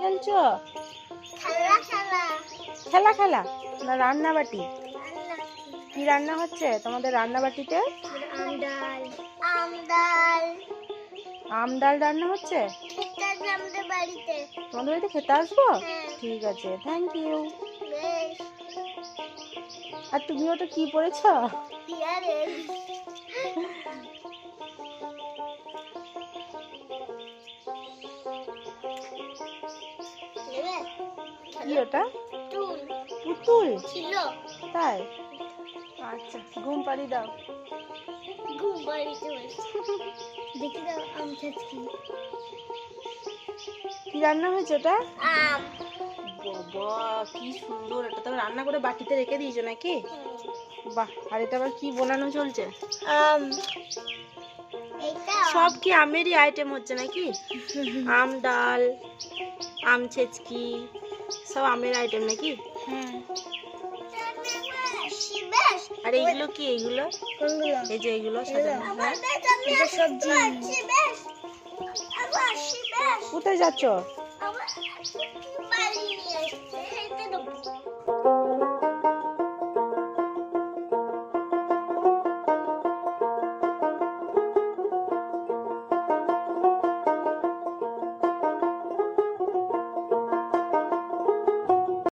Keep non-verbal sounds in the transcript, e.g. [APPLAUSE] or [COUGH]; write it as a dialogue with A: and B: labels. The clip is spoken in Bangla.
A: খেলছো?
B: খেলা খেলা।
A: না রান্না বাটি কি রান্না হচ্ছে তোমাদের রান্না বাটিতে আম ডাল। রান্না হচ্ছে? তোমাদের বাড়িতে খেতে আসব?
B: হ্যাঁ।
A: ঠিক আছে থ্যাংক ইউ আর তুমিও তো কি পড়েছ? কি ওটা? পুতুল।
B: ছিল।
A: তাই? আচ্ছা ঘুম পাড়ি দাও।
B: ঘুম বসে দেখি দাও আম ছাচকি
A: কি। রান্না হয়েছে ওটা?
B: আম।
A: বাবা কি সুন্দর। এটা তবে রান্না করে বাটিতে রেখে দিয়েছ নাকি? বাহ আর এটা আবার কি বানানো চলছে?
B: আম।
A: সব কি আমেরই আইটেম হচ্ছে নাকি? [LAUGHS] আম ডাল আম ছেচকি সব আমের আইটেম নাকি
B: হ্যাঁ
A: আর এইগুলো কি এইগুলো এই যে এইগুলো
B: সবজি
A: কোথায় যাচ্ছ